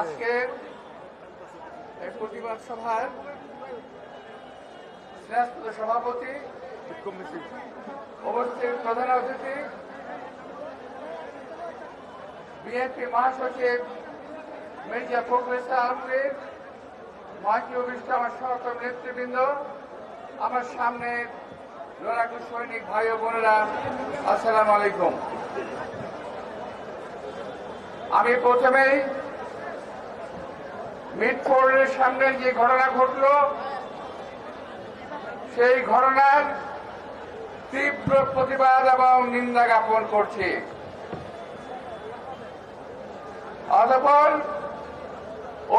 আজকে এই প্রতিবাদ সভার সভাপতি উপস্থিত প্রধান অতিথি, বিএনপি মহাসচিব, মির্জা ফখরুল আলমগীর মহাকি অভিষ্ট আমার সহকর্মী নেতৃবৃন্দ, আমার সামনে লড়াকু সৈনিক ভাই ও বোনেরা, আসসালামু আলাইকুম। আমি প্রথমেই মিটফোর্ডের সামনে যে ঘটনা ঘটল, সেই ঘটনার তীব্র প্রতিবাদ এবং নিন্দা জ্ঞাপন করছি। অতপর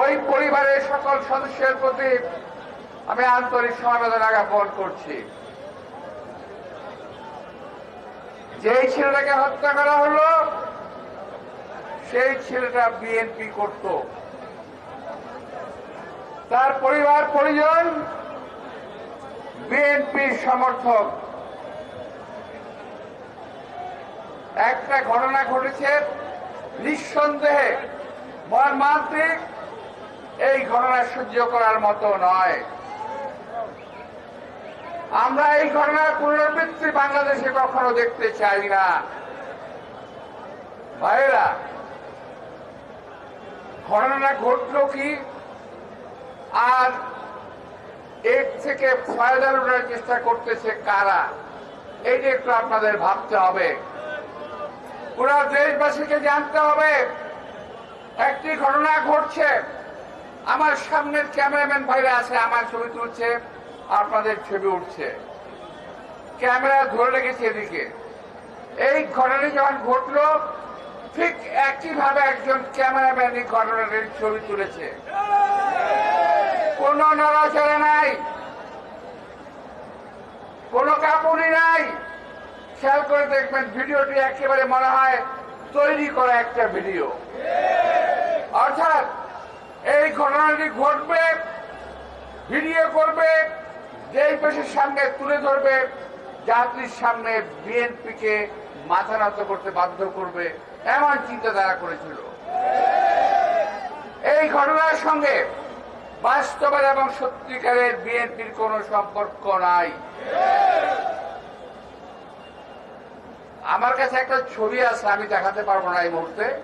ওই পরিবারের সকল সদস্যের প্রতি আমি আন্তরিক সমবেদনা জ্ঞাপন করছি। যেই ছেলেটাকে হত্যা করা হলো সেই ছেলেটা বিএনপি করত। তার পরিবার, পরিজন, বিএনপির সমর্থক। একটা ঘটনা ঘটেছে, নিঃসন্দেহে মর্মান্তিক, এই ঘটনা সহ্য করার মতো নয়। আমরা এই ঘটনার পুনরাবৃত্তি বাংলাদেশে কখনো দেখতে চাই না। ভাইরা ঘটনা ঘটল কি? আর এর থেকে ফায়দা লুটার চেষ্টা করতেছে কারা? এইটা একটু আপনাদের ভাবতে হবে। পুরো দেশবাসীকে জানতে হবে, একটি ঘটনা ঘটছে। আমার সামনের ক্যামেরাম্যান ভাইরা আছে, আমার ছবি তুলছে, আপনাদের ছবি উঠছে। ক্যামেরা ধরে রেখেছে এদিকে। এই ঘটনাটি যখন ঘটলো ঠিক একইভাবে একজন ক্যামেরাম্যান এই ঘটনাটির ছবি তুলেছে। কোনো নড়াচড়া নাই। কোনো কাপড়ি নাই। খেয়াল করে দেখবেন ভিডিওটি একেবারে মনে হয় তৈরি করা একটা ভিডিও। অর্থাৎ এই ঘটনাটি ঘটবে, ভিডিও করবে, যেই পেশের সামনে তুলে ধরবে যাত্রীর সামনে বিএনপিকে মাথা নত করতে বাধ্য করবে। এমন চিন্তাধারা করেছিল। এই ঘটনার সঙ্গে বাস্তবের এবং সত্যিকারের বিএনপির কোনো সম্পর্ক নাই। আমার কাছে একটা ছবি আছে, আমি দেখাতে পারব না এই মুহূর্তে।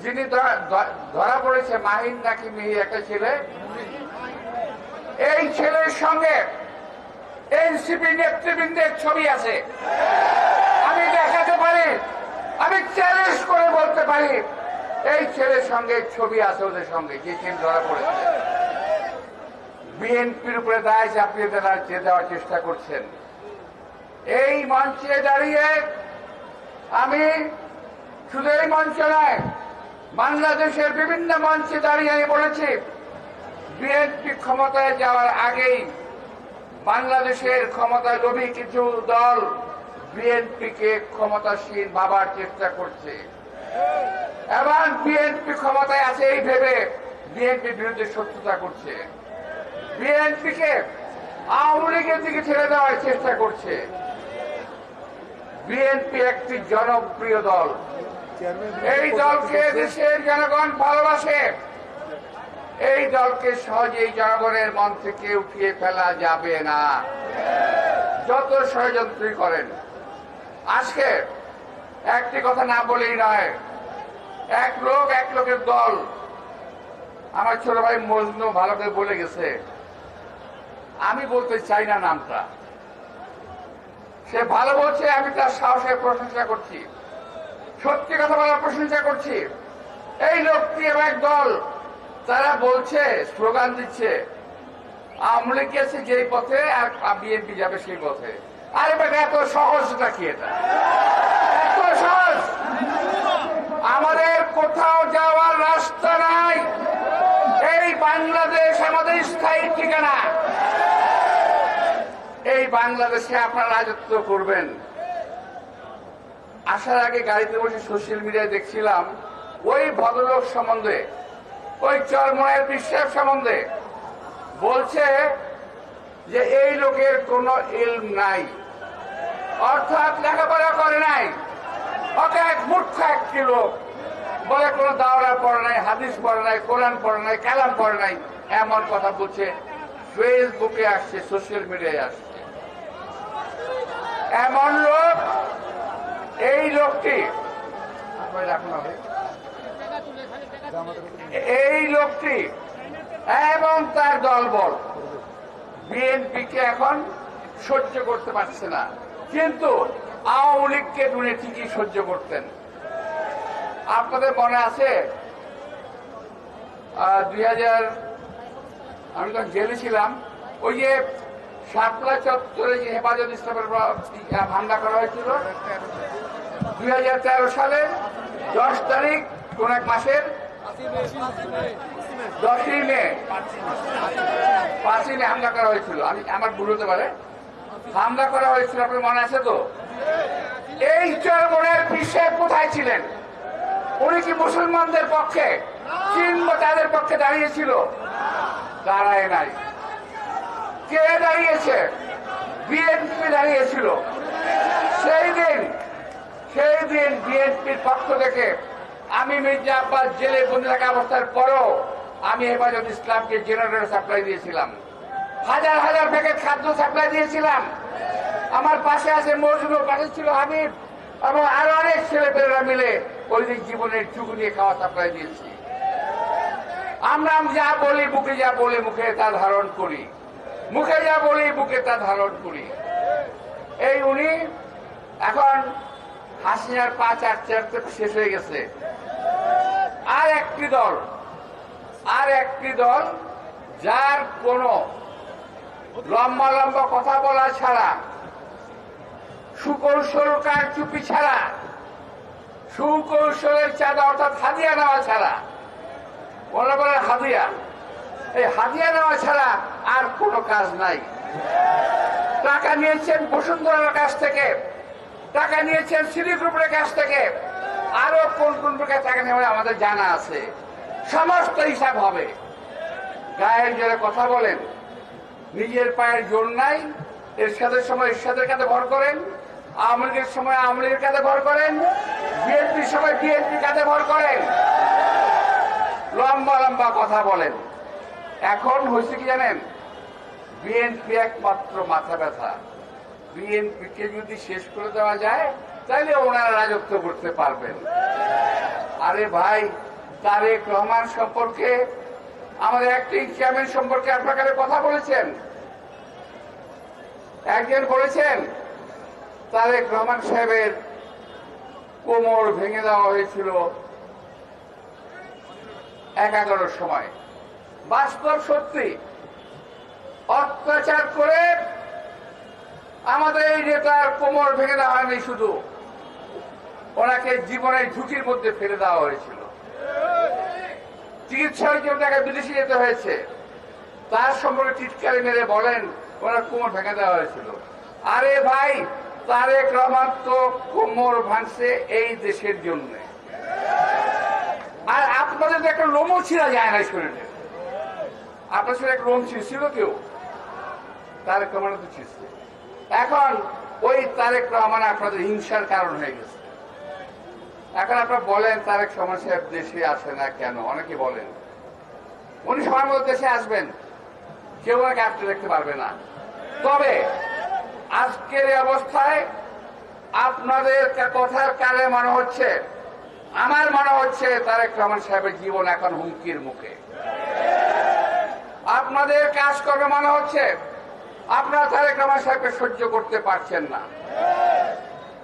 যিনি ধরা- পড়েছে মাহিন নাকি মিহি একটা ছেলে। এই ছেলের সঙ্গে এনসিপি নেতৃবৃন্দের ছবি আছে। আমি দেখাতে পারি। আমি চ্যালেঞ্জ করে বলতে পারি, এই ছেলের সঙ্গে ছবি আছে ওদের সঙ্গে, যে ছেলে ধরা পড়েছে। বিএনপির উপরে দায় চাপিয়ে দেওয়ার দেওয়ার চেষ্টা করছেন। এই মঞ্চে দাঁড়িয়ে আমি শুধু এই মঞ্চে নয়, বাংলাদেশের বিভিন্ন মঞ্চে দাঁড়িয়ে আমি বলেছি বিএনপি ক্ষমতায় যাওয়ার আগেই বাংলাদেশের ক্ষমতায় লোভী কিছু দল বিএনপিকে ক্ষমতাসীন ভাবার চেষ্টা করছে। এবং বিএনপি ক্ষমতায় আছে এই ভেবে বিএনপি বিরুদ্ধে শত্রুতা করছে। বিএনপিকে আওয়ামী লীগের দিকে ছেড়ে দেওয়ার চেষ্টা করছে। বিএনপি একটি জনপ্রিয় দল। এই দলকে দেশের জনগণ ভালোবাসে। এই দলকে সহজেই জনগণের মন থেকে উঠিয়ে ফেলা যাবে না। যত ষড়যন্ত্রই করেন আজকে একটি কথা না বলেই নয়, এক লোক, এক লোকের দল। আমার ছোট ভাই মজনু ভালো করে বলে গেছে, আমি বলতে চাই না নামটা। সে ভালো বলছে, আমি তার সাহসের প্রশংসা করছি। সত্যি কথা বলার প্রশংসা করছি। এই লোকটি এবং এক দল, তারা বলছে, স্লোগান দিচ্ছে আওয়ামী লীগ গেছে যেই পথে আর বিএনপি যাবে সেই পথে। আরে বেটা এত সহজটা কি এটা? এত সহজ। আমাদের কোথাও যাওয়ার রাস্তা নাই। এই বাংলাদেশ আমাদের স্থায়ী ঠিকানা। এই বাংলাদেশে আপনারা রাজত্ব করবেন। আসার আগে গাড়িতে বসে সোশ্যাল মিডিয়ায় দেখছিলাম, ওই ভদ্রলোক সম্বন্ধে, ওই চরময়ের বিশ্বাস সম্বন্ধে বলছে যে এই লোকের কোনো ইলম নাই। অর্থাৎ লেখাপড়া করে নাই। অর্থাৎ মূর্খ একটি লোক। বলে কোনো দাওরা পড়ে নাই, হাদিস পড়ে নাই, কোরআন পড়ে নাই, কালাম পড়ে নাই, এমন কথা বলছে। ফেসবুকে আসছে, সোশ্যাল মিডিয়ায় আসছে। এমন লোক, এই লোকটি এই লোকটি, এবং তার দলবল। বিএনপিকে এখন সহ্য করতে পারছে না। কিন্তু আওয়ামী লীগকে উনি ঠিকই সহ্য করতেন। আপনাদের মনে আছে? দুই হাজার, আমি তখন জেলে ছিলাম, ওই যে শাপলা চত্বরে যে হেফাজত ইসলামের হামলা করা হয়েছিল, দুই সালের দশ তারিখ, কোন এক মাসের দশই মে পাঁচই মে হামলা করা হয়েছিল। আমি আমার ভুল পারে। হামলা করা হয়েছিল, আপনার মনে আছে তো? এই চরমনের পিসে কোথায় ছিলেন? উনি কি মুসলমানদের পক্ষে? চিনব তাদের পক্ষে দাঁড়িয়েছিল? দাঁড়ায় নাই। কে দাঁড়িয়েছে? বিএনপি দাঁড়িয়েছিল। সেই দিন সেই দিন বিএনপির পক্ষ থেকে আমি মির্জা আব্বাস জেলে বন্দি থাকা অবস্থার পরও আমি হেফাজত ইসলামকে জেনারেটর সাপ্লাই দিয়েছিলাম। হাজার হাজার প্যাকেট খাদ্য সাপ্লাই দিয়েছিলাম। আমার পাশে আছে মজনু, পাশে ছিল হাবিব এবং আরও অনেক ছেলেপেলেরা মিলে ওই দিন জীবনের চুকু দিয়ে খাওয়া সাপ্লাই দিয়েছি। আমরা যা বলি বুকে যা বলি, মুখে তা ধারণ করি। মুখে যা বলি, বুকে তা ধারণ করি। এই উনি এখন হাসিনার পাঁচ আর চারটে শেষ হয়ে গেছে। আর একটি দল আর একটি দল যার কোনো লম্বা লম্বা কথা বলা ছাড়া, সুকৌশল কার চুপি ছাড়া, সুকৌশলের চাঁদা অর্থাৎ হাদিয়া নেওয়া ছাড়া, বলে বলে হাদিয়া। এই হাদিয়া নেওয়া ছাড়া আর কোনো কাজ নাই। টাকা নিয়েছেন বসুন্ধরার কাছ থেকে, টাকা নিয়েছেন সিটি গ্রুপের কাছ থেকে, আরও কোন কোন প্রকার টাকা নেওয়া আমাদের জানা আছে। সমস্ত হিসাব হবে। গায়ের জোরে কথা বলেন, নিজের পায়ের জোর নাই, এরশাদের সময় এরশাদের কাছে ভর করেন, আওয়ামী সময় আওয়ামী লীগের কাছে ভর করেন, বিএনপির সময় বিএনপির কাছে ভর করেন। লম্বা লম্বা কথা বলেন। এখন হয়েছে কি জানেন? বিএনপি একমাত্র মাথা ব্যথা। বিএনপিকে যদি শেষ করে দেওয়া যায় তাহলে ওনারা রাজত্ব করতে পারবেন। আরে ভাই তারেক রহমান সম্পর্কে, আমাদের অ্যাক্টিং চেয়ারম্যান সম্পর্কে আপনাকে কথা বলেছেন। একজন বলেছেন, তারেক রহমান সাহেবের কোমর ভেঙে দেওয়া হয়েছিল একাগারোর সময়। বাস্তব সত্যি, অত্যাচার করে আমাদের এই নেতার কোমর ভেঙে দেওয়া হয়নি শুধু, ওনাকে জীবনের ঝুঁকির মধ্যে ফেলে দেওয়া হয়েছিল। চিকিৎসার জন্য তাকে বিদেশে যেতে হয়েছে। তার সম্পর্কে টিটকারি মেরে বলেন, ওনার কোমর ভেঙে দেওয়া হয়েছিল। আরে ভাই, তারেক রহমান তো কোমর ভাঙছে এই দেশের জন্য। আর আপনাদের একটা লোমও ছিঁড়া যায় না শরীরে। আপনার সাথে একটা লোম ছিল কেউ? তারেক রহমান ছিঁড়ছে। এখন ওই তারেক রহমান আপনাদের হিংসার কারণ হয়ে গেছে। এখন আপনারা বলেন তারেক রহমান সাহেব দেশে আসে না কেন? অনেকে বলেন। উনি সময় মতো দেশে আসবেন। কেউ ওনাকে আটকে রাখতে পারবে না। তবে আজকের অবস্থায় আপনাদের কথার কালে মনে হচ্ছে, আমার মনে হচ্ছে তারেক রহমান সাহেবের জীবন এখন হুমকির মুখে। আপনাদের কাজ করবে মনে হচ্ছে, আপনারা তারেক রহমান সাহেবকে সহ্য করতে পারছেন না।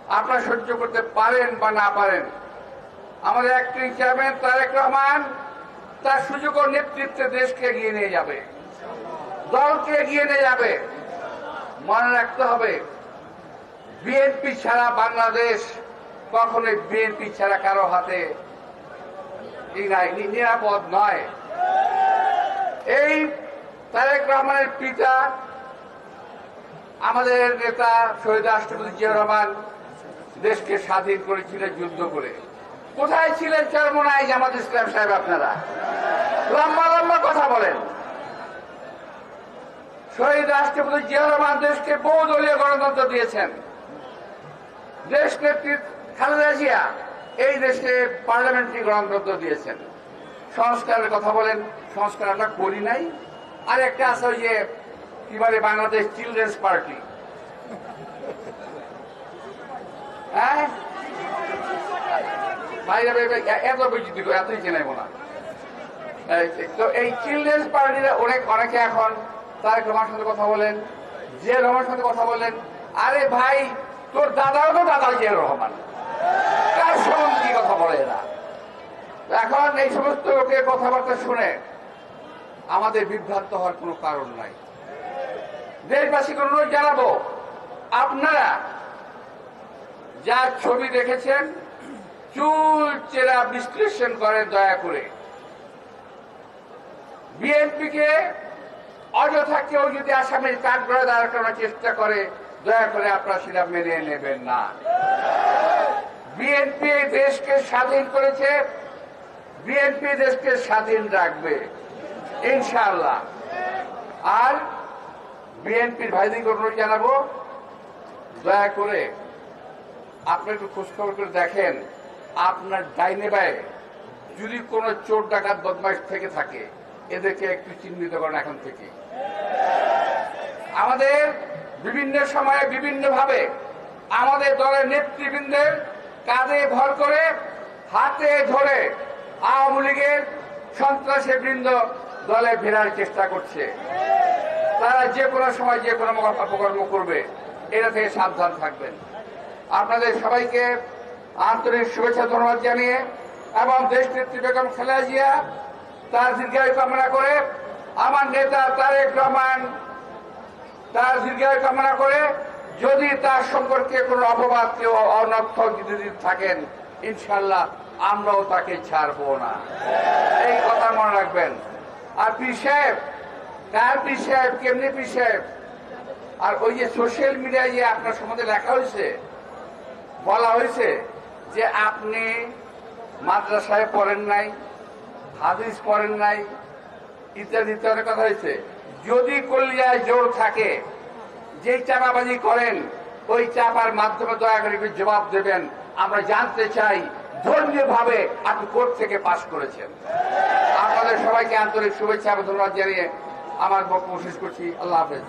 আপনারা সহ্য করতে পারেন বা না পারেন। আমাদের অ্যাক্টিং চেয়ারম্যান, তারেক রহমান, তার সুযোগ নেতৃত্বে দেশকে এগিয়ে নিয়ে যাবে। দলকে এগিয়ে নিয়ে যাবে। মনে রাখতে হবে বিএনপি ছাড়া বাংলাদেশ কখনোই বিএনপি ছাড়া কারও হাতে নিরাপদ নয়। এই তারেক রহমানের পিতা, আমাদের নেতা শহীদ রাষ্ট্রপতি জিয়া রহমান দেশকে স্বাধীন করেছিলেন যুদ্ধ করে। কোথায় ছিলেন চরমনায় জামাত ইসলাম সাহেব, আপনারা। লম্বা লম্বা কথা বলেন। শহীদ রাষ্ট্রপতি জিয়া রহমান দেশকে বহুদলীয় গণতন্ত্র দিয়েছেন। দেশ নেত্রী খালেদা জিয়া এই দেশে পার্লামেন্টারি গণতন্ত্র দিয়েছেন। সংস্কারের কথা বলেন, সংস্কার আমরা করি নাই। আর একটা আছে ওই যে, কি বলে, বাংলাদেশ চিলড্রেন্স পার্টি। হ্যাঁ? বাইরে বাইরে এত বিচিতি এতই চেনাইব না। তো এই চিলড্রেন্স পার্টির অনেক, অনেকে এখন তারেক রহমানের সাথে কথা বলেন জিয়া রহমানের সাথে কথা বলেন। আরে ভাই, তোর দাদাও তো দাদা জিয়া রহমান। তার সম্বন্ধে কথা বলে তো এখন এই সমস্ত লোকের কথাবার্তা শুনে আমাদের বিভ্রান্ত হওয়ার কোনো কারণ নাই। দেশবাসীকে অনুরোধ জানাব, আপনারা যা ছবি দেখেছেন, চুল চেরা বিশ্লেষণ করে দয়া করে। বিএনপিকে অযথা কেউ যদি আসামির কাঠ করে দাঁড় করানোর চেষ্টা করে, দয়া করে আপনারা সেটা মেনে নেবেন না। বিএনপি দেশকে স্বাধীন করেছে, বিএনপি দেশকে স্বাধীন রাখবে, ইনশাআল্লাহ। আর বিএনপির ভাইদিকে অনুরোধ জানাব, দয়া করে আপনি একটু খোঁজখবর করে দেখেন, আপনার ডাইনে বায়ে যদি কোনো চোর ডাকাত বদমাইশ থেকে থাকে, এদেরকে একটু চিহ্নিত করেন এখন থেকে। আমাদের বিভিন্ন সময়ে বিভিন্ন ভাবে আমাদের দলের নেতৃবৃন্দের কাঁধে ভর করে হাতে ধরে আওয়ামী লীগের সন্ত্রাসী বৃন্দ দলে ফেরার চেষ্টা করছে। তারা যে কোনো সময় যে কোনো অপকর্ম করবে এটা থেকে সাবধান থাকবেন। আপনাদের সবাইকে আন্তরিক শুভেচ্ছা ধন্যবাদ জানিয়ে এবং দেশ নেত্রী বেগম খালেদা তার দীর্ঘায়ু কামনা করে আমার নেতা তারেক রহমান তার দীর্ঘায়ু কামনা করে যদি তার সম্পর্কে কোনো অপবাদ কেউ অনর্থ যদি থাকেন, ইনশাল্লাহ আমরাও তাকে ছাড়বো না। এই কথা মনে রাখবেন। আর পি সাহেব, কার পি সাহেব, কেমনি পি সাহেব? আর ওই যে সোশ্যাল মিডিয়ায় যে আপনার সম্বন্ধে লেখা হয়েছে বলা হয়েছে যে আপনি মাদ্রাসায় পড়েন নাই, হাদিস পড়েন নাই, ইত্যাদি ইত্যাদি কথা হয়েছে। যদি কলিয়ায় জোর থাকে, যেই চাপাবাজি করেন, ওই চাপার মাধ্যমে দয়া করে জবাব দেবেন। আমরা জানতে চাই ধর্মীয় ভাবে আপনি কোর্ট থেকে পাশ করেছেন। আপনাদের সবাইকে আন্তরিক শুভেচ্ছা এবং ধন্যবাদ জানিয়ে আমার বক্তব্য শেষ করছি। আল্লাহ হাফেজ।